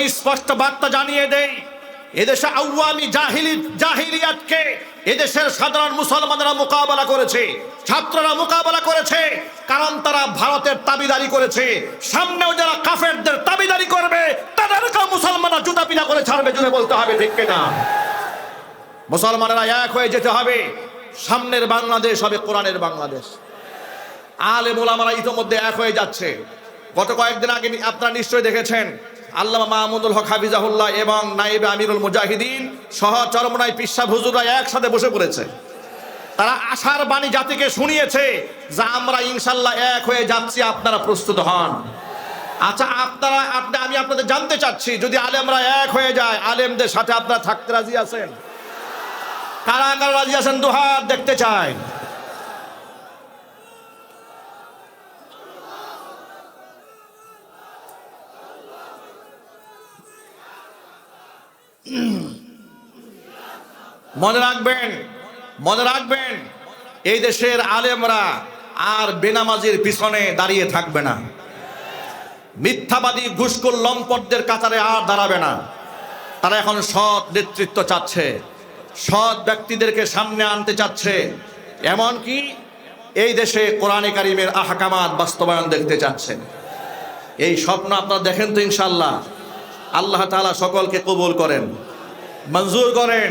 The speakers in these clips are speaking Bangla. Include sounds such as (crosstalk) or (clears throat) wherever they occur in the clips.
আপনাদেরকে স্পষ্ট বার্তা জানিয়ে দেই, এদেশে আউয়ামি জাহিলি জাহিলিয়াতকে এদেশের সাধারণ মুসলমানরা মোকাবেলা করেছে, ছাত্ররা মোকাবেলা করেছে, কারণ তারা ভারতের তাবিদারি করেছে। সামনেও যারা কাফেরদের তাবিদারি করবে, তাদেরকেও মুসলমানরা জুতা পিনা করে ছাড়বে, জুড়ে বলতে হবে, ঠিক কিনা? মুসলমানেরা এক হয়ে যেতে হবে, সামনের বাংলাদেশ হবে কোরআনের বাংলাদেশ। আলে মোলামারা ইতোমধ্যে এক হয়ে যাচ্ছে। গত কয়েকদিন আগে আপনারা নিশ্চয়ই দেখেছেন আল্লামা মাহমুদুল হক হাফিজাহুল্লাহ এবং নাইবে আমিরুল মুজাহিদিন সহ চরমনাই পিসা হুজুরা একসাথে বসে পড়েছে। তারা আশার বাণী জাতিকে শুনিয়েছে যে আমরা ইনশাল্লাহ এক হয়ে যাচ্ছি, আপনারা প্রস্তুত হন। আচ্ছা আপনারা, আপনি, আমি আপনাদের জানতে চাচ্ছি, যদি আলেমরা এক হয়ে যায়, আলেমদের সাথে আপনারা থাকতে রাজি আছেন? কারা কারা রাজি আছেন? দুহাত দেখতে চাই। (clears throat) মনে রাখবেন মনে রাখবেন, এই দেশের আলেমরা আর বেনামাজির পিছনে দাঁড়িয়ে থাকবে না। মিথ্যাবাদী ঘুষকুল লম্পটদের কাতারে আর দাঁড়াবে না। তারা এখন সৎ নেতৃত্ব চাচ্ছে, সৎ ব্যক্তিদেরকে সামনে আনতে চাচ্ছে। এমনকি এই দেশে কোরআনে কারিমের আহকামাত বাস্তবায়ন দেখতে চাচ্ছেন এই স্বপ্ন আপনারা দেখেন তো ইনশাল্লাহ আল্লাহ তালা সকলকে কবুল করেন, মঞ্জুর করেন।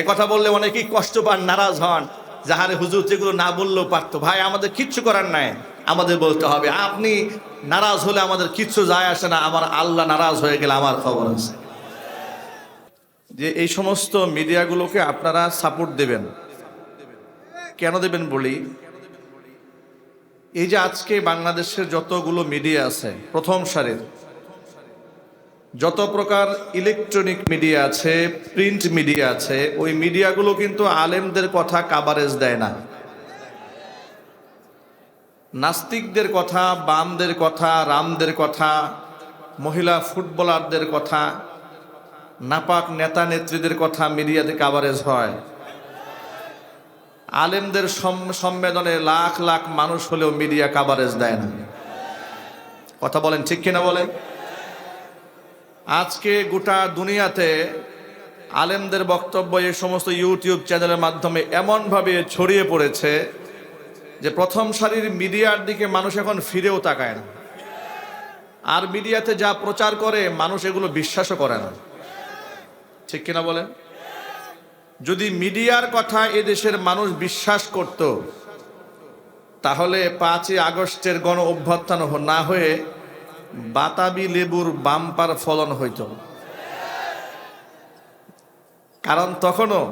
এ কথা বললে অনেকেই কষ্ট পান, নারাজ হন। যাহারে হুজুর যেগুলো না বললেও পারতো। ভাই, আমাদের কিচ্ছু করার নাই। আমাদের বলতে হবে, আপনি নারাজ হলে আমাদের কিচ্ছু যায় আসে না। আমার আল্লাহ নারাজ হয়ে গেলে আমার খবর আছে। যে এই সমস্ত মিডিয়াগুলোকে আপনারা সাপোর্ট দেবেন। কেন দেবেন বলি? এই যে আজকে বাংলাদেশের যতগুলো মিডিয়া আছে, প্রথম সারির যত প্রকার ইলেকট্রনিক মিডিয়া আছে প্রিন্ট মিডিয়া আছে, ওই মিডিয়াগুলো কিন্তু আলেমদের কথা কাভারেজ দেয় না। নাস্তিকদের কথা, বামদের কথা, রামদের কথা, মহিলা ফুটবলারদের কথা, নাপাক নেতা নেত্রীদের কথা মিডিয়াতে কাভারেজ হয়। আলেমদের সম- সম্মেলনে লাখ লাখ মানুষ হলেও মিডিয়া কাভারেজ দেয় না। কথা বলেন ঠিক কিনা বলেন? আজকে গোটা দুনিয়াতে আলেমদের বক্তব্য এই সমস্ত ইউটিউব চ্যানেলের মাধ্যমে এমনভাবে ছড়িয়ে পড়েছে যে প্রথম সারির মিডিয়ার দিকে মানুষ এখন ফিরেও তাকায় না। আর মিডিয়াতে যা প্রচার করে, মানুষ এগুলো বিশ্বাসও করে না। ঠিক কিনা বলেন? যদি মিডিয়ার কথা এ দেশের মানুষ বিশ্বাস করত, তাহলে পাঁচই আগস্টের গণ অভ্যর্থন না হয়ে বাতাবি লেবুর বাম্পার ফলন হইত। কারণ তখনও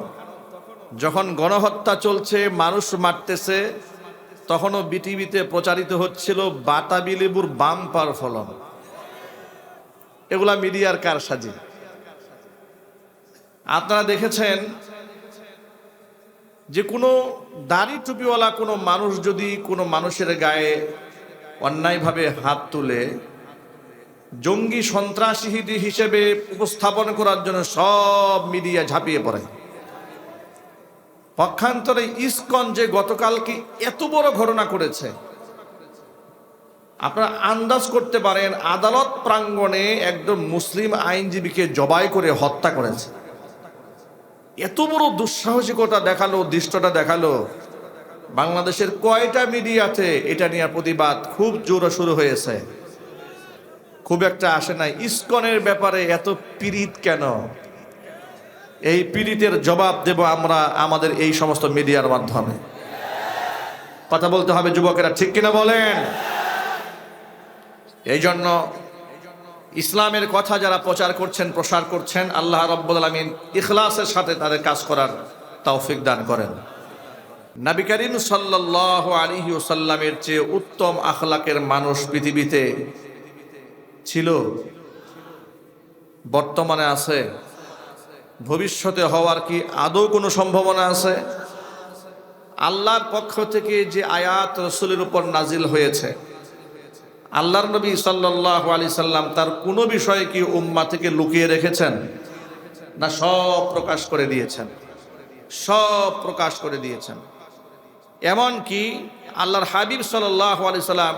যখন গণহত্যা চলছে, মানুষ মারতেছে, তখনও বিটিভিতে প্রচারিত হচ্ছিল বাতাবি লেবুর বাম্পার ফলন। এগুলা মিডিয়ার কারসাজি। আপনারা দেখেছেন যে কোনো দাড়ি টুপিওয়ালা কোনো মানুষ যদি কোনো মানুষের গায়ে অন্যায়ভাবে হাত তুলে জঙ্গি সন্ত্রাসী হিসেবে উপস্থাপন করার জন্য সব মিডিয়া ঝাঁপিয়ে পড়ে। পক্ষান্তরে ইসকন যে গতকালকে এত বড় ঘটনা করেছে, আপনারা আন্দাজ করতে পারেন, আদালত প্রাঙ্গণে একজন মুসলিম আইনজীবীকে জবাই করে হত্যা করেছে। এত বড় দুঃসাহসিকতা দেখাল, দৃষ্টটা দেখাল, বাংলাদেশের কয়টা মিডিয়াতে এটা নিয়ে প্রতিবাদ খুব জোরে শুরু হয়েছে। খুব একটা আসে নাই। ইস্কনের ব্যাপারে এত পীড়িত কেন? এই পীড়িতের জবাব দেব আমরা আমাদের এই সমস্ত মিডিয়ার মাধ্যমে। কথা বলতে হবে যুবকেরা, ঠিক কিনা বলেন? এই জন্য ইসলামের কথা যারা প্রচার করছেন, প্রসার করছেন, আল্লাহ রব্বুল আলমিন ইখলাসের সাথে তাদের কাজ করার তৌফিক দান করেন। নবী করিম সাল্লাহ আলিহি ওসাল্লামের চেয়ে উত্তম আখলাকের মানুষ পৃথিবীতে ছিল, বর্তমানে আছে, ভবিষ্যতে হওয়ার কি আদৌ কোনো সম্ভাবনা আছে? আল্লাহর পক্ষ থেকে যে আয়াত রসুলের উপর নাজিল হয়েছে, আল্লাহর নবী সাল্লাহ আলি সাল্লাম তার কোনো বিষয়ে কি উম্মা থেকে লুকিয়ে রেখেছেন? না, সব প্রকাশ করে দিয়েছেন। সব প্রকাশ করে দিয়েছেন। এমন কি আল্লাহর হাবিব সাল্লাহ আলি সাল্লাম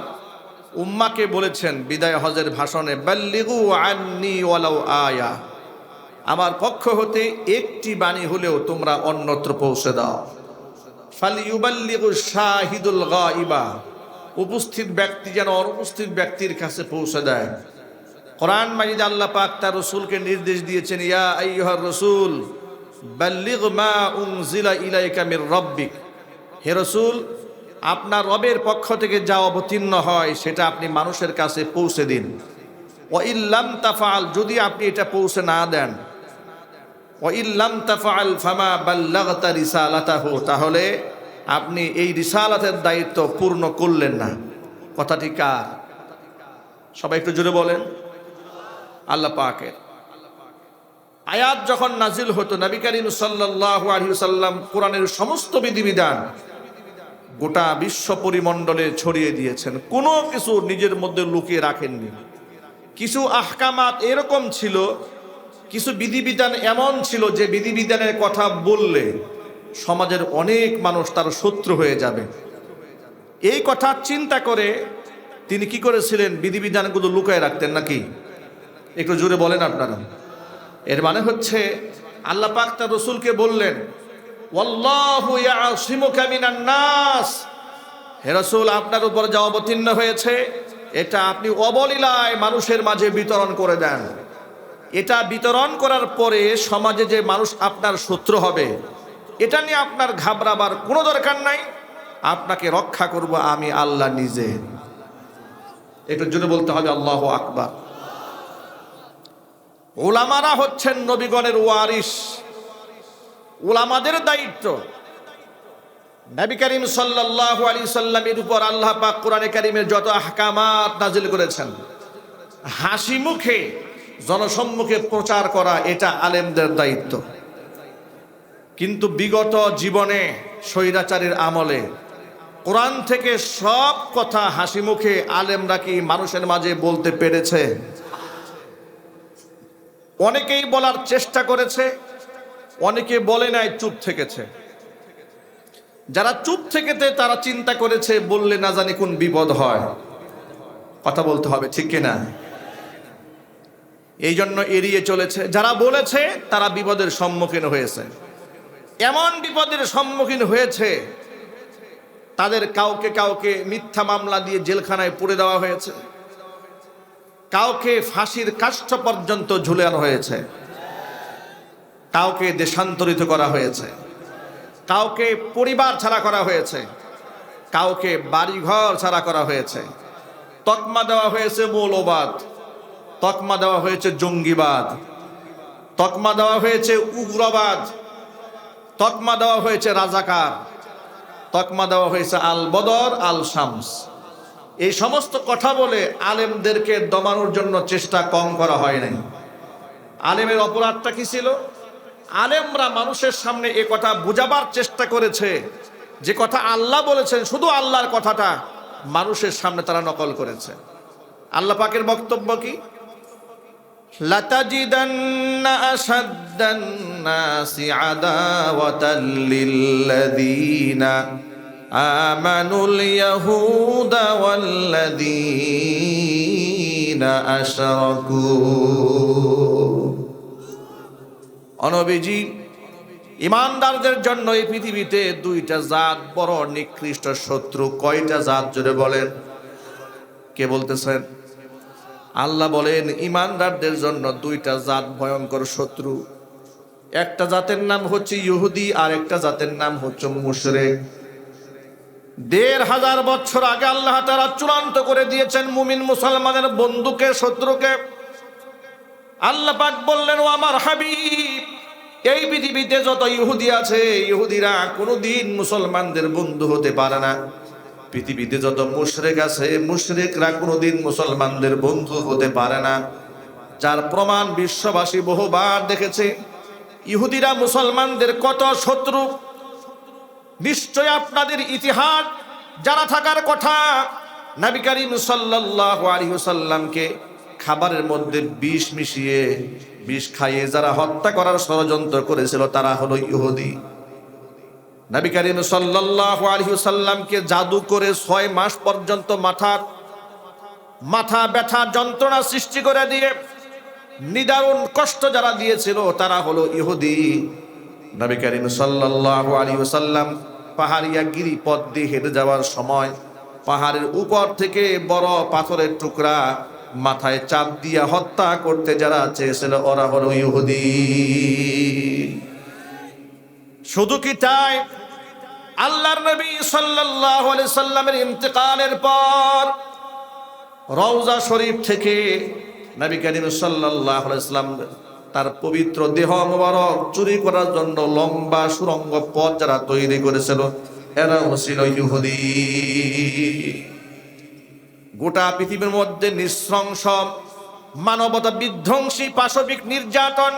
উম্মাকে বলেছেন বিদায় হজের ভাষণে, বাল্লিগু আন্নি ওয়ালাউ আয়া। আমার পক্ষ হতে একটি বাণী হলেও তোমরা অন্যত্র পৌঁছে দাও। ফালিউবাল্লিগু শাহিদুল গাইবা উপস্থিত ব্যক্তি যেন অনুপস্থিত ব্যক্তির কাছে পৌঁছে দেয়। কোরআন মাজিদ আল্লাহ পাক তার রসুলকে নির্দেশ দিয়েছেন, ইয়া আইয়ুহার রসুল, বাল্লিগ মা উনজিলা ইলাইকা মির রব্বিক। হে রসুল আপনার রবের পক্ষ থেকে যা অবতীর্ণ হয়, সেটা আপনি মানুষের কাছে পৌঁছে দিন। ও ইল্লাম তাফাল যদি আপনি এটা পৌঁছে না দেন। ও ইল্লাম তাফাল ফামা বাল্লাগতা রিসালাতাহু, তাহলে আপনি এই রিসালাতের দায়িত্ব পূর্ণ করলেন না। কথাটি কার? সবাই একটু জোরে বলেন। আল্লাহ পাকের। আয়াত যখন নাজিল হতো, নবী করিম সাল্লাল্লাহু আলাইহি সাল্লাম কোরআনের সমস্ত বিধিবিধান গোটা বিশ্ব পরিমণ্ডলে ছড়িয়ে দিয়েছেন। কোনো কিছু নিজের মধ্যে লুকিয়ে রাখেননি। কিছু আহকামাত এরকম ছিল, কিছু বিধিবিধান এমন ছিল যে বিধিবিধানের কথা বললে সমাজের অনেক মানুষ তার শত্রু হয়ে যাবে। এই কথা চিন্তা করে তিনি কি করেছিলেন? বিধিবিধানগুলো লুকায় রাখতেন নাকি? একটু জোরে বলেন আপনারা। এর মানে হচ্ছে, আল্লাহ পাক তার রসুলকে বললেন হে আপনার উপর যা অবতীর্ণ হয়েছে, এটা আপনি অবলীলায় মানুষের মাঝে বিতরণ করে দেন। এটা বিতরণ করার পরে সমাজে যে মানুষ আপনার শত্রু হবে, এটা নিয়ে আপনার ঘাবড়াবার কোনো দরকার নাই। আপনাকে রক্ষা করব আমি আল্লাহ নিজে। এটার জন্য বলতে হবে আল্লাহ আকবার। ওলামারা হচ্ছেন নবীগণের ওয়ারিস ওলামাদের দায়িত্ব। নবী করিম সাল্লাল্লাহু আলাইহি সাল্লামের উপর আল্লাহ পাক কোরআনে কারিমের যত আহকামাত নাজিল করেছেন, হাসি মুখে, জনসম্মুখে প্রচার করা এটা আলেমদের দায়িত্ব। কিন্তু বিগত জীবনে স্বৈরাচারের আমলে কোরআন থেকে সব কথা হাসি মুখে আলেমরা কি মানুষের মাঝে বলতে পেরেছে? অনেকেই বলার চেষ্টা করেছে অনেকে বলে নাই, চুপ থেকেছে। যারা চুপ থেকেতে তারা চিন্তা করেছে, বললে না জানি কোন বিপদ হয়। কথা বলতে হবে, ঠিক কিনা? এই জন্য এড়িয়ে চলেছে। যারা বলেছে, তারা বিপদের সম্মুখীন হয়েছে। এমন বিপদের সম্মুখীন হয়েছে, তাদের কাউকে কাউকে মিথ্যা মামলা দিয়ে জেলখানায় পুড়ে দেওয়া হয়েছে। কাউকে ফাঁসির কাষ্ঠ পর্যন্ত ঝুলানো হয়েছে। কাউকে দেশান্তরিত করা হয়েছে, কাউকে পরিবার ছাড়া করা হয়েছে, কাউকে বাড়িঘর ছাড়া করা হয়েছে। তকমা দেওয়া হয়েছে মৌলবাদ, তকমা দেওয়া হয়েছে জঙ্গিবাদ, তকমা দেওয়া হয়েছে উগ্রবাদ, তকমা দেওয়া হয়েছে রাজাকার, তকমা দেওয়া হয়েছে আল বদর, আল শামস। এই সমস্ত কথা বলে আলেমদেরকে দমানোর জন্য চেষ্টা কম করা হয় নাই। আলেমের অপরাধটা কি ছিল? আলেমরা মানুষের সামনে এ কথা বুঝাবার চেষ্টা করেছে যে কথা আল্লাহ বলেছেন শুধু আল্লাহর কথাটা মানুষের সামনে তারা নকল করেছে আল্লাহ পাকের বক্তব্য কি لتجدن أشد الناس عداوة للذين آمنوا اليهود والذين أشركوا অনবিজি, ইমানদারদের জন্য এই পৃথিবীতে দুইটা জাত, বড় নিকৃষ্ট শত্রু। কয়টা জাত জুড়ে বলেন? কে বলতেছেন? আল্লাহ বলেন, ইমানদারদের জন্য দুইটা জাত ভয়ঙ্কর শত্রু। একটা জাতের নাম হচ্ছে ইহুদি, আর একটা জাতের নাম হচ্ছে মুশরেক। দেড় হাজার বছর আগে আল্লাহ তারা চূড়ান্ত করে দিয়েছেন মুমিন মুসলমানের বন্ধুকে শত্রুকে। আল্লাহ পাক বললেন, ও আমার হাবিব, এই পৃথিবীতে যত ইহুদি আছে, ইহুদিরা কোনোদিন মুসলমানদের বন্ধু হতে পারে না। পৃথিবীতে যত মুশরেক আছে, মুশরেকরা কোনোদিন মুসলমানদের বন্ধু হতে পারে না। যার প্রমাণ বিশ্ববাসী বহুবার দেখেছে, ইহুদিরা মুসলমানদের কত শত্রু। নিশ্চয় আপনাদের ইতিহাস যারা থাকার কথা, নবী করিম সাল্লাল্লাহু আলাইহি ওয়াসাল্লামকে খাবারের মধ্যে বিষ মিশিয়ে, বিষ খাইয়ে যারা হত্যা করার ষড়যন্ত্র করেছিল, তারা হলো ইহুদি। নবী করিম সাল্লাল্লাহু আলাইহি ওয়াসাল্লামকে জাদু করে ছয় মাস পর্যন্ত মাথার মাথা ব্যথা যন্ত্রণা সৃষ্টি করে দিয়ে, নিদারুণ কষ্ট যারা দিয়েছিল, তারা হলো ইহুদি। নবী করিম সাল্লাল্লাহু আলাইহি ওয়াসাল্লাম পাহাড়িয়া গিরি পথ দিয়ে হেঁটে যাওয়ার সময় পাহাড়ের উপর থেকে বড় পাথরের টুকরা মাথায় চাপ দিয়া হত্যা করতে যারা চেয়েছিল, ওরা হলো ইহুদি। শুধু কি তাই? আল্লাহর নবী সাল্লাল্লাহু আলাইহি সাল্লামের ইন্তেকালের পর রওজা শরীফ থেকে নবী করিম সাল্লাল্লাহু আলাইহি সাল্লাম তার পবিত্র দেহ মোবারক চুরি করার জন্য লম্বা সুরঙ্গ পথ যারা তৈরি করেছিল, এরাও ছিল ইহুদি। গোটা পৃথিবীর মধ্যে নৃশংস মানবতা বিধ্বংসী পাশবিক নির্যাতন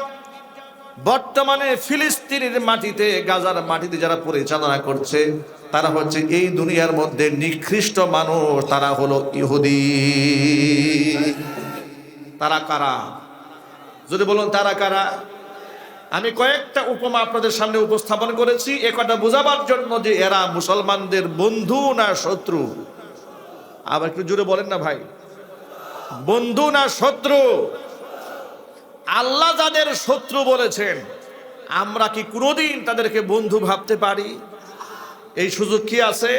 বর্তমানে ফিলিস্তিনের মাটিতে, গাজার মাটিতে যারা পরিচালনা করছে, তারা হচ্ছে এই দুনিয়ার মধ্যে নিকৃষ্ট মানুষ, তারা হলো ইহুদি। তারা কারা? যদি বলুন তারা কারা? আমি কয়েকটা উপমা আপনাদের সামনে উপস্থাপন করেছি, এ কথা বোঝাবার জন্য যে এরা মুসলমানদের বন্ধু না শত্রু। আবার একটু জুড়ে বলেন না ভাই। বন্ধু না শত্রু? আল্লাহ যাদের শত্রু বলেছেন, আমরা কি কোনোদিন তাদেরকে বন্ধু ভাবতে পারি? এই সুযোগ কি আছে?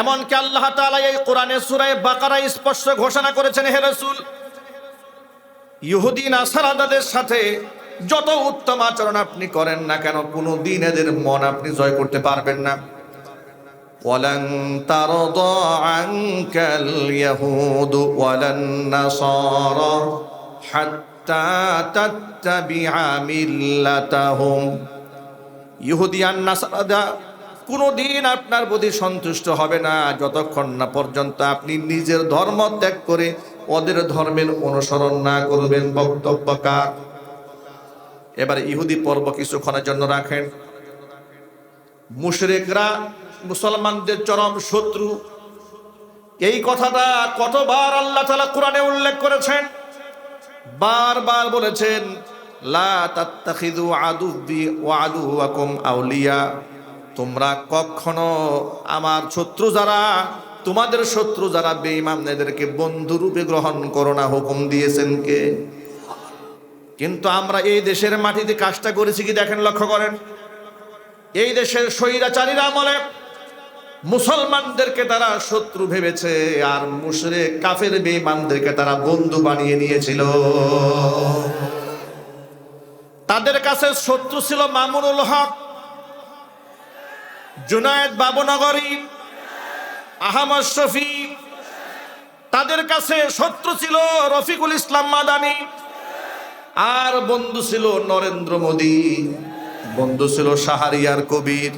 এমনকি আল্লাহ তাআলা এই কোরআনে সূরায়ে বাকারায় স্পষ্ট ঘোষণা করেছেন, হে রাসূল, ইহুদি নাসারাদাদের সাথে যত উত্তম আচরণ আপনি করেন না কেন কোনো দিন এদের মন আপনি জয় করতে পারবেন না। ولن ترضى عنك اليهود ولا النصارى حتى تتبع ملتهم ইহুদিয়ান নাসারাদা কোনোদিন আপনার প্রতি সন্তুষ্ট হবে না যতক্ষণ না পর্যন্ত আপনি নিজের ধর্ম ত্যাগ করে ওদের ধর্মের অনুসরণ না করবেন বক্তব্য কার এবার ইহুদি পর্ব কিছুক্ষণের জন্য রাখেন মুশরিকরা মুসলমানদের চরম শত্রু। এই কথাটা কতবার আল্লাহ তাআলা কোরআনে উল্লেখ করেছেন? বারবার বলেছেন আউলিয়া। তোমরা কখনো আমার শত্রু যারা, তোমাদের শত্রু যারা বেঈমান এদেরকে বন্ধু রূপে গ্রহণ করো না, হুকুম দিয়েছেন কে? কিন্তু আমরা এই দেশের মাটিতে কাজটা করেছি কি দেখেন, লক্ষ্য করেন। এই দেশের স্বৈরাচারীরা আমলে মুসলমানদেরকে তারা শত্রু ভেবেছে, আর মুশরে কাফের, বেঈমানদেরকে তারা বন্ধু বানিয়ে নিয়েছিল। তাদের কাছে শত্রু ছিল মামুনুল হক, জুনায়েদ বাবুনগরী, আহমদ শফি। তাদের কাছে শত্রু ছিল রফিকুল ইসলাম মাদানি, আর বন্ধু ছিল নরেন্দ্র মোদী, বন্ধু ছিল শাহরিয়ার কবির।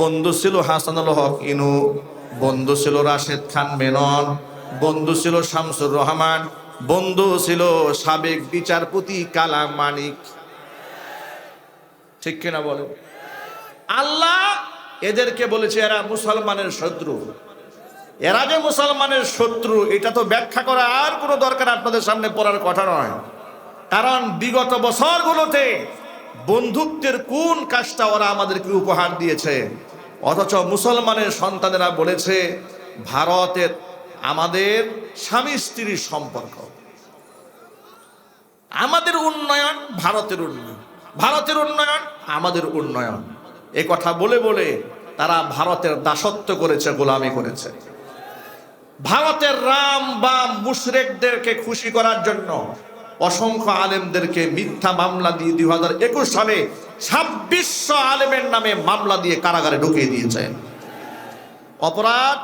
বন্ধু ছিল হাসানুল হক ইনু, বন্ধু ছিল রাশেদ খান মেনন, বন্ধু ছিল শামসুর রহমান, বন্ধু ছিল সাবেক বিচারপতি কালাম মানিক। ঠিক কিনা বলে আল্লাহ এদেরকে বলেছে, এরা মুসলমানের শত্রু। এরা যে মুসলমানের শত্রু, এটা তো ব্যাখ্যা করা আর কোনো দরকার আপনাদের সামনে পড়ার কথা নয়। কারণ বিগত বছরগুলোতে বন্ধুত্বের কোন কাজটা ওরা আমাদেরকে উপহার দিয়েছে? অথচ মুসলমানের সন্তানেরা বলেছে, ভারতের আমাদের স্বামী স্ত্রীর সম্পর্ক। আমাদের উন্নয়ন ভারতের উন্নয়ন। ভারতের উন্নয়ন আমাদের উন্নয়ন। এ কথা বলে বলে তারা ভারতের দাসত্ব করেছে, গোলামি করেছে। ভারতের রাম বা মুশরেকদেরকে খুশি করার জন্য অসংখ্য আলেমদেরকে মিথ্যা মামলা দিয়ে দুই হাজার একুশ সালে ছাব্বিশশো আলেমের নামে মামলা দিয়ে কারাগারে ঢুকিয়ে দিয়েছেন অপরাধ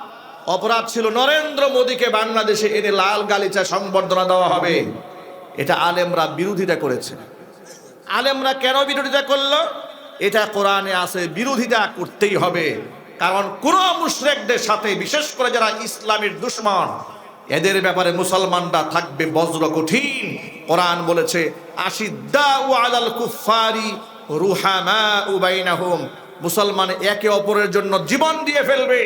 অপরাধ ছিল নরেন্দ্র মোদীকে বাংলাদেশে এনে লাল গালিচা সংবর্ধনা দেওয়া হবে। এটা আলেমরা বিরোধিতা করেছে। আলেমরা কেন বিরোধিতা করল? এটা কোরআনে আছে, বিরোধিতা করতেই হবে। কারণ কোন মুশরেকদের সাথে, বিশেষ করে যারা ইসলামের দুশ্মন এদের ব্যাপারে মুসলমানরা থাকবে বজ্র কঠিন। কোরআন বলেছে মুসলমান একে অপরের জন্য জীবন দিয়ে ফেলবে,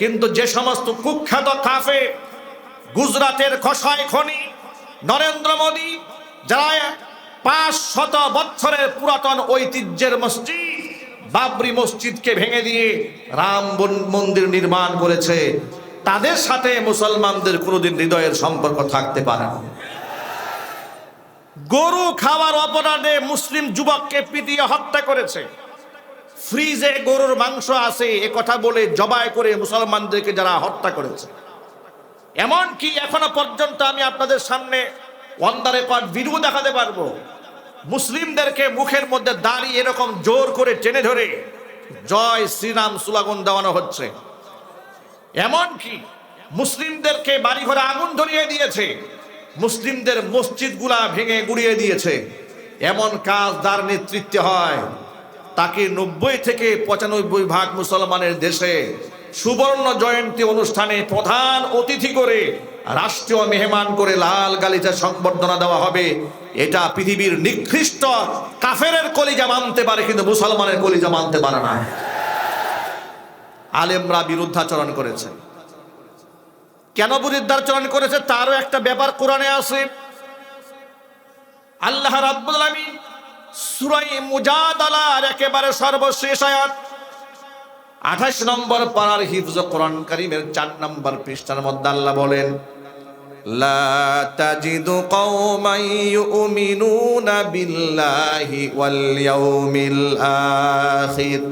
কিন্তু যে সমস্ত কুখ্যাত কাফে গুজরাটের খসায় খনি, নরেন্দ্র মোদী, যারা পাঁচ শত বছরের পুরাতন ঐতিহ্যের মসজিদ, বাবরি মসজিদকে ভেঙে দিয়ে রাম মন্দির নির্মাণ করেছে তাদের সাথে মুসলমানদের কোনোদিন হৃদয়ের সম্পর্ক থাকতে পারে না। গরু খাওয়ার অপরাধে মুসলিম যুবককে পিটিয়ে হত্যা করেছে। ফ্রিজে গরুর মাংস আছে, এ কথা বলে জবাই করে মুসলমানদেরকে যারা হত্যা করেছে। এমন কি এখনও পর্যন্ত আমি আপনাদের সামনে অন্দারে পাট ভিডিও দেখাতে পারব। মুসলিমদেরকে মুখের মধ্যে দাঁড়িয়ে এরকম জোর করে টেনে ধরে জয় শ্রীরাম সুলাগুন দেওয়ানো হচ্ছে। এমন কি মুসলিমদেরকে বাড়িঘরে আগুন ধরিয়ে দিয়েছে, মুসলিমদের মসজিদগুলা ভেঙে গুড়িয়ে দিয়েছে। এমন কাজ যার নেতৃত্বে হয়, তাকে নব্বই থেকে পঁচানব্বই ভাগ মুসলমানের দেশে সুবর্ণ জয়ন্তী অনুষ্ঠানে প্রধান অতিথি করে রাষ্ট্রীয় মেহমান করে লাল গালিচা সংবর্ধনা দেওয়া হবে। এটা পৃথিবীর নিকৃষ্ট কাফেরের কলিজা মানতে পারে, কিন্তু মুসলমানের কলিজা মানতে পারে না। আলেমরা বিরুদ্ধাচরণ করেছে। কেন বিরুদ্ধাচরণ করেছে? তারও একটা ব্যাপার কোরআনে আছে। আল্লাহ রাব্বুল আলামিন সুরাই মুজাদালার একেবারে সর্বশেষ আয়াত। আঠাশ নম্বর পারার হিফজ কোরআন কারীমের চার নম্বর পৃষ্ঠার মধ্যে আল্লাহ বলেন, লা তাজিদু কওমান ইউমিনুনা বিল্লাহি ওয়াল ইয়াউমিল আখির।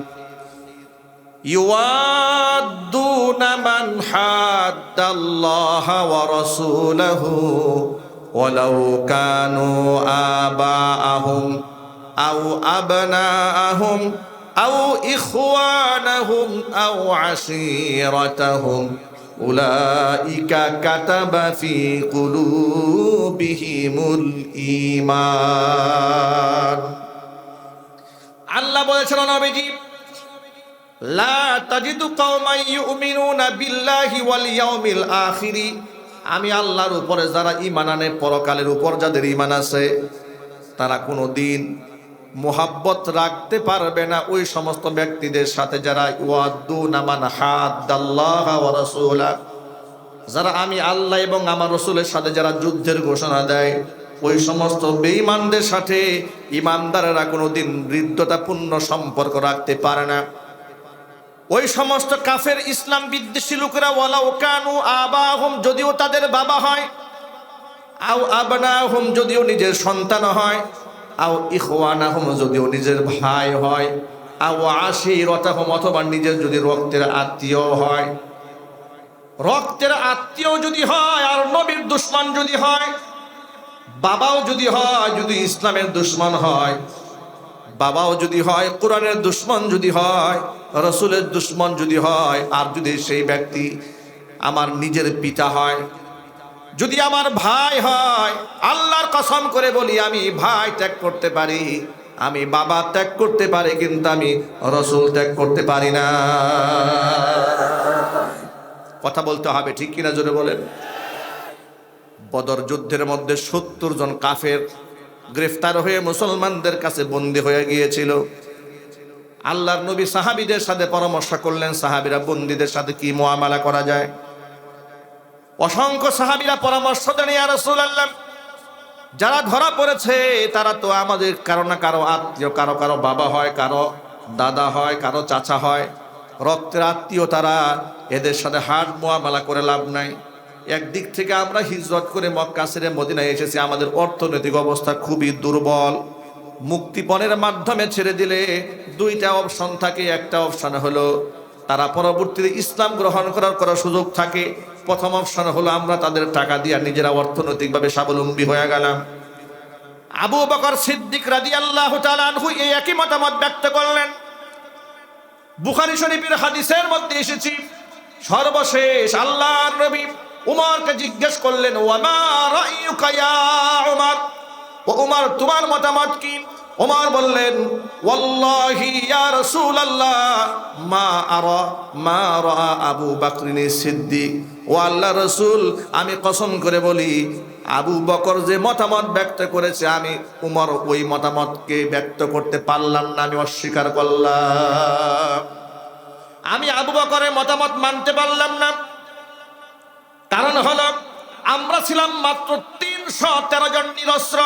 يوادون من حاد الله ورسوله ولو كانوا آباءهم أو أبناءهم أو إخوانهم أو عشيرتهم أولئك كتب في قلوبهم الإيمان আল্লাহ বলেছিল নবীজি আমি আল্লাহর উপরে যারা ঈমান আনে, পরকালের উপর যাদের ইমান আছে, তারা কোনো দিন মোহাব্বত রাখতে পারবে না। ওই সমস্ত ব্যক্তিদের সাথে যারা ওয়াদ্দুনা মান হাদ্দাল্লাহ ওয়া রাসূলা, যারা আমি আল্লাহ এবং আমার রসুলের সাথে যারা যুদ্ধের ঘোষণা দেয়, ওই সমস্ত বেঈমানদের সাথে ইমানদারেরা কোনোদিন বৃদ্ধতাপূর্ণ সম্পর্ক রাখতে পারে না। ওই সমস্ত কাফের ইসলাম বিদ্বেষী লোকেরা, ওয়ালাউ কানু আবাহুম যদিও তাদের বাবা হয়, আও আবনাহুম যদিও নিজের সন্তান হয়, আও ইখওয়ানাহুম যদিও নিজের ভাই হয়, আও আশিরতাহুম অথবা নিজের যদি রক্তের আত্মীয় হয়। রক্তের আত্মীয় যদি হয়, আর নবীর দুশ্মন যদি হয়, বাবাও যদি হয়, যদি ইসলামের দুশ্মন হয়, বাবাও যদি হয়, কোরআনের দুশ্মন যদি হয় রসুলের দুশ্মন যদি হয়, আর যদি সেই ব্যক্তি আমার নিজের পিতা হয়, যদি আমার ভাই হয়, আল্লাহর কসম করে বলি, আমি ভাই ত্যাগ করতে পারি, আমি বাবা ত্যাগ করতে পারি, কিন্তু আমি রসুল ত্যাগ করতে পারি না। কথা বলতে হবে, ঠিক কিনা জোরে বলেন? বদর যুদ্ধের মধ্যে সত্তর জন কাফের গ্রেফতার হয়ে মুসলমানদের কাছে বন্দী হয়ে গিয়েছিল। আল্লাহর নবী সাহাবিদের সাথে পরামর্শ করলেন, সাহাবিরা বন্দীদের সাথে কি মোয়ামালা করা যায়? অসংখ্য সাহাবিরা পরামর্শ দেন, ইয়া রাসূলুল্লাহ। যারা ধরা পড়েছে, তারা তো আমাদের কারও না কারও আত্মীয়, কারও কারও বাবা হয়, কারও দাদা হয়, কারও চাচা হয়। রক্তের আত্মীয় তারা, এদের সাথে হাট মোয়ামালা করে লাভ নাই। একদিক থেকে আমরা হিজরত করে মক্কা ছেড়ে মদিনায় এসেছি, আমাদের অর্থনৈতিক অবস্থা খুবই দুর্বল। মুক্তিপণের মাধ্যমে ছেড়ে দিলে দুইটা অপশন থাকে। একটা অপশন হলো, তারা পরবর্তীতে ইসলাম গ্রহণ করার করার সুযোগ থাকে। প্রথম অপশন হলো, আমরা তাদের টাকা দিয়ে নিজেরা অর্থনৈতিকভাবে স্বাবলম্বী হয়ে গেলাম। আবু বকর সিদ্দিক রাজি আল্লাহ এই একই মতামত ব্যক্ত করলেন। বুখারি শরীফের হাদিসের মধ্যে এসেছি, সর্বশেষ আল্লাহর নবী উমারকে জিজ্ঞেস করলেন ওয়ামা রাইয়ুকা ইয়া উমর? ও উমর, তোমার মতামত কি? ওমর বললেন, ওয়াল্লাহি ইয়া রাসূলুল্লাহ, মা আরা, মা রা আবু বকরিন সিদ্দিক। ও আল্লাহ রসুল, আমি কসম করে বলি, আবু বকর যে মতামত ব্যক্ত করেছে, আমি উমর ওই মতামতকে ব্যক্ত করতে পারলাম না, আমি অস্বীকার করলাম। আমি আবু বকরের মতামত মানতে পারলাম না। কারণ হলো, আমরা ছিলাম মাত্র তিনশো তেরো জন নিরস্ত্র।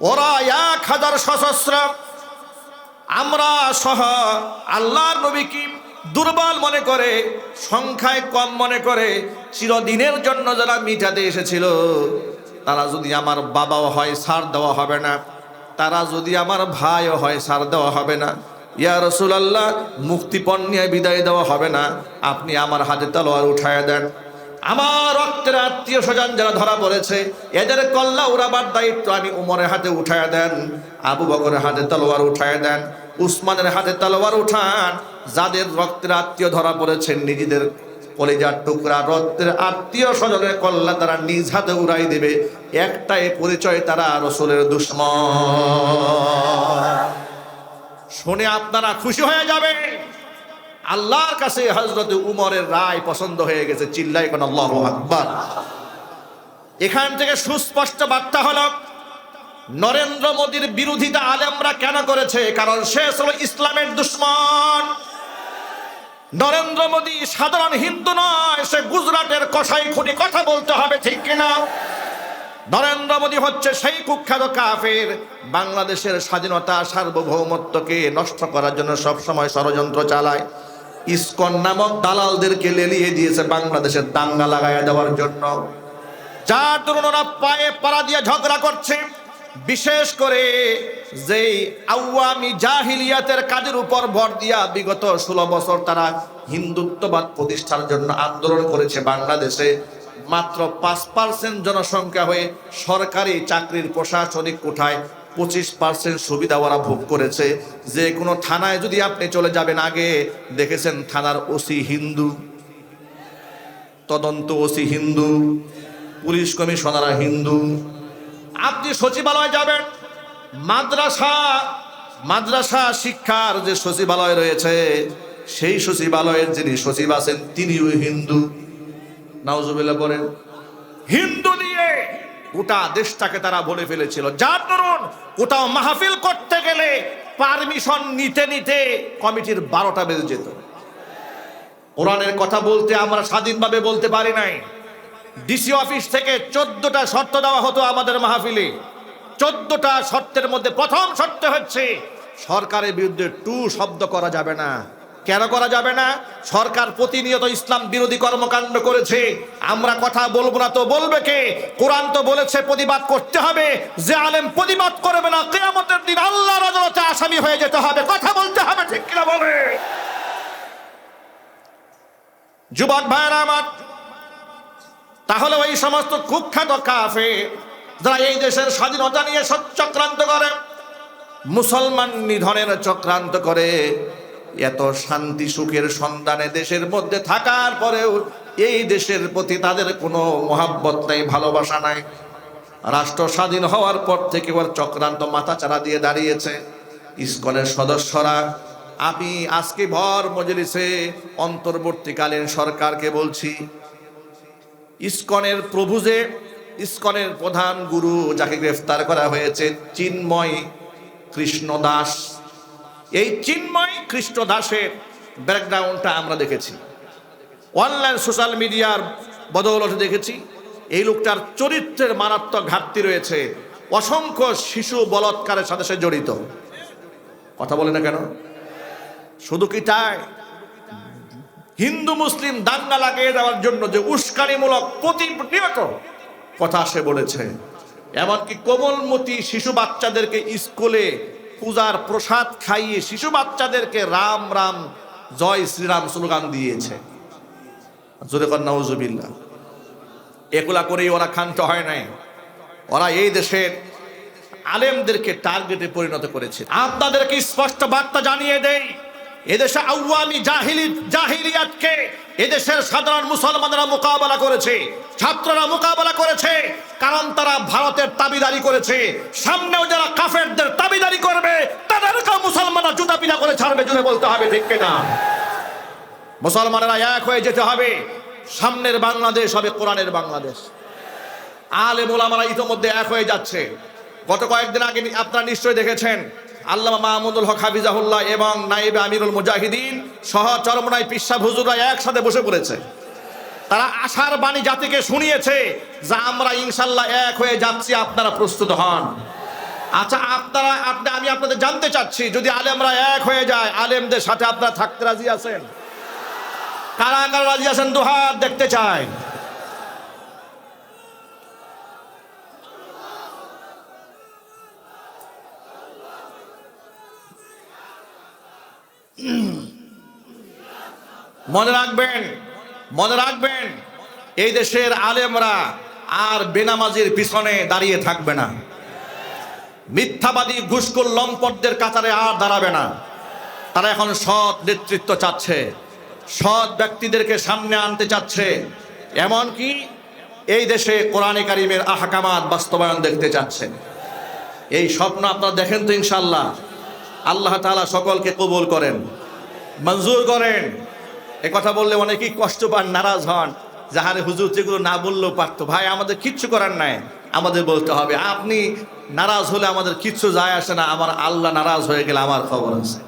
ওরা এক হাজার সশস্ত্র। আমরা সহ আল্লাহর নবী কি দুর্বল মনে করে, সংখ্যায় কম মনে করে চিরদিনের জন্য যারা মিটাতে এসেছিল, তারা যদি আমার বাবাও হয়, সার দেওয়া হবে না। তারা যদি আমার ভাইও হয়, সার দেওয়া হবে না। ইয়া রসুল আল্লাহ মুক্তিপণ নিয়ে বিদায় দেওয়া হবে না। আপনি আমার হাতে তলোয়ার উঠায় দেন। আমার রক্তের আত্মীয় স্বজন যারা ধরা পড়েছে, এদের কল্লা উড়াবার দায়িত্ব আমি উমরের হাতে উঠায় দেন, আবু বকরের হাতে তলোয়ার উঠায় দেন, উসমানের হাতে তলোয়ার উঠান। যাদের রক্তের আত্মীয় ধরা পড়েছেন নিজেদের কলেজার টুকরা রক্তের আত্মীয় স্বজনের কল্লা তারা নিজ হাতে উড়াই দেবে। একটাই পরিচয়, তারা রসুলের দুশ্মন। শুনে আপনারা খুশি হয়ে যাবে আল্লাহর কাছে হজরত উমরের রায় পছন্দ হয়ে গেছে, চিল্লাই কোন আল্লাহ আকবার। এখান থেকে সুস্পষ্ট বার্তা হলো, নরেন্দ্র মোদীর বিরোধিতা আলেমরা কেন করেছে? কারণ সে হলো ইসলামের দুশ্মন। নরেন্দ্র মোদী সাধারণ হিন্দু নয়, সে গুজরাটের কষাই খুনি কথা বলতে হবে, ঠিক কিনা? নরেন্দ্র মোদী হচ্ছে সেই কুখ্যাত কাফের, বাংলাদেশের স্বাধীনতা সার্বভৌমত্বকে নষ্ট করার জন্য সব সময় ষড়যন্ত্র চালায়। ইসকন নামক দালালদেরকে লেলিয়ে দিয়েছে বাংলাদেশের দাঙ্গা লাগাইয়া দেওয়ার জন্য। যার ওরা পায়ে পাড়া দিয়ে ঝগড়া করছে। বিশেষ করে যেই আওয়ামী জাহিলিয়াতের কাজের উপর ভর দিয়া বিগত ষোলো বছর তারা হিন্দুত্ববাদ প্রতিষ্ঠার জন্য আন্দোলন করেছে বাংলাদেশে। মাত্র পাঁচ পার্সেন্ট জনসংখ্যা হয়ে সরকারি চাকরির প্রশাসনিক কোঠায় পঁচিশ পার্সেন্ট সুবিধা ওরা ভোগ করেছে। যে কোনো থানায় যদি আপনি চলে যাবেন আগে, দেখেছেন থানার ওসি হিন্দু, তদন্ত ওসি হিন্দু, পুলিশ কমিশনাররা হিন্দু। আপনি সচিবালয় যাবেন, মাদ্রাসা মাদ্রাসা শিক্ষার যে সচিবালয় রয়েছে, সেই সচিবালয়ের যিনি সচিব আছেন, তিনিও হিন্দু। নাউজুবিল্লাহ বলেন, হিন্দু দিয়ে গোটা দেশটাকে তারা বলে ফেলেছিল। যার দরুন কোথাও মাহফিল করতে গেলে পারমিশন নিতে নিতে কমিটির বারোটা বেজে যেত। কোরআনের কথা বলতে আমরা স্বাধীনভাবে বলতে পারি নাই। ডিসি অফিস থেকে চোদ্দটা শর্ত দেওয়া হতো আমাদের মাহফিলে। চোদ্দটা শর্তের মধ্যে প্রথম শর্ত হচ্ছে, সরকারের বিরুদ্ধে টু শব্দ করা যাবে না। কেন করা যাবে না? সরকার প্রতিনিয়ত ইসলাম বিরোধী কর্মকাণ্ড করেছে। আমরা কথা বলব না তো বলবে কে? কোরআন তো বলেছে প্রতিবাদ করতে হবে। যে আলেম প্রতিবাদ করবে না, কেয়ামতের দিন আল্লাহর আদালতে আসামি হয়ে যেতে হবে। কথা বলতে হবে, ঠিক কিনা বলে? যুবক ভাইরা আমার, তাহলে ওই সমস্ত কুখ্যাত কাফে যারা এই দেশের স্বাধীনতা নিয়ে চক্রান্ত করে, মুসলমান নিধনের চক্রান্ত করে এত শান্তি সুখের সন্ধানে দেশের মধ্যে থাকার পরেও এই দেশের প্রতি তাদের কোনো মহাব্বত নাই, ভালোবাসা নাই। রাষ্ট্র স্বাধীন হওয়ার পর থেকে ওর চক্রান্ত মাথাচাড়া দিয়ে দাঁড়িয়েছে। ইসকনের সদস্যরা, আমি আজকে ভর মজলিসে অন্তর্বর্তীকালীন সরকারকে বলছি, ইস্কনের প্রভু যে, ইস্কনের প্রধান গুরু যাকে গ্রেফতার করা হয়েছে, চিন্ময় কৃষ্ণ দাস এই চিন্ময় খ্রিস্ট দাসের ব্যাকগ্রাউন্ডটা আমরা দেখেছি। অনলাইন সোশ্যাল মিডিয়ার বদৌলতে দেখেছি। এই লোকটার চরিত্রের মারাত্মক ঘাটতি রয়েছে। অসংখ্য শিশু বলৎকারের সাথে সে জড়িত। কথা বলে না কেন? শুধু কি তাই? হিন্দু, মুসলিম দাঙ্গা লাগিয়ে দেওয়ার জন্য যে উস্কানিমূলক প্রতিনিয়ত কথা সে বলেছে। এমনকি কোমলমতি শিশু বাচ্চাদেরকে স্কুলে পূজার প্রসাদ খাইয়ে শিশু বাচ্চাদেরকে রাম রাম, জয় শ্রীরাম স্লোগান দিয়েছে। জোরে নওজুবিল্লা এগুলা করেই ওরা ক্ষান্ত হয় নাই। ওরা এই দেশের আলেমদেরকে টার্গেটে পরিণত করেছে। আপনাদেরকে স্পষ্ট বার্তা জানিয়ে দেয় এদেশে আউয়ামি জাহিলি জাহিলিয়াতকে এদেশের সাধারণ মুসলমানরা মোকাবেলা করেছে, ছাত্ররা মোকাবেলা করেছে, কারণ তারা ভারতের তাবিদারি করেছে। সামনেও যারা কাফেরদের তাবিদারি করবে, তাদেরকেও মুসলমানরা জুতা পিনা করে ছাড়বে, জুড়ে বলতে হবে, ঠিক কিনা? মুসলমানেরা এক হয়ে যেতে হবে। সামনের বাংলাদেশ হবে কোরআনের বাংলাদেশ। আলে মোলামারা ইতোমধ্যে এক হয়ে যাচ্ছে। গত কয়েকদিন আগে আপনারা নিশ্চয়ই দেখেছেন আল্লামা মাহমুদুল হক হাফিজাহুল্লাহ এবং নাইবে আমিরুল মুজাহিদিন সহ চরমনাই পিসা হুজুরা একসাথে বসে পড়েছে। তারা আশার বাণী জাতিকে শুনিয়েছে যে আমরা ইনশাল্লাহ এক হয়ে যাচ্ছি, আপনারা প্রস্তুত হন। আচ্ছা আপনারা, আপনি, আমি আপনাদের জানতে চাচ্ছি, যদি আলেমরা এক হয়ে যায়, আলেমদের সাথে আপনারা থাকতে রাজি আছেন? কারা কারা রাজি আছেন? দুহাত দেখতে চাই। (clears throat) মনে রাখবেন মনে রাখবেন, এই দেশের আলেমরা আর বেনামাজির পিছনে দাঁড়িয়ে থাকবে না। মিথ্যাবাদী ঘুষকুল লম্পটদের কাতারে আর দাঁড়াবে না। তারা এখন সৎ নেতৃত্ব চাচ্ছে, সৎ ব্যক্তিদেরকে সামনে আনতে চাচ্ছে। এমনকি এই দেশে কোরআনে কারিমের আহকামাত বাস্তবায়ন দেখতে চাচ্ছে এই স্বপ্ন আপনারা দেখেন তো ইনশাল্লাহ আল্লাহ তালা সকলকে কবুল করেন, মঞ্জুর করেন। এ কথা বললে অনেকেই কষ্ট পান, নারাজ হন। যাহারে হুজুর যেগুলো না বললেও পারতো। ভাই, আমাদের কিচ্ছু করার নাই, আমাদের বলতে হবে। আপনি নারাজ হলে আমাদের কিচ্ছু যায় আসে না। আমার আল্লাহ নারাজ হয়ে গেলে আমার খবর আছে।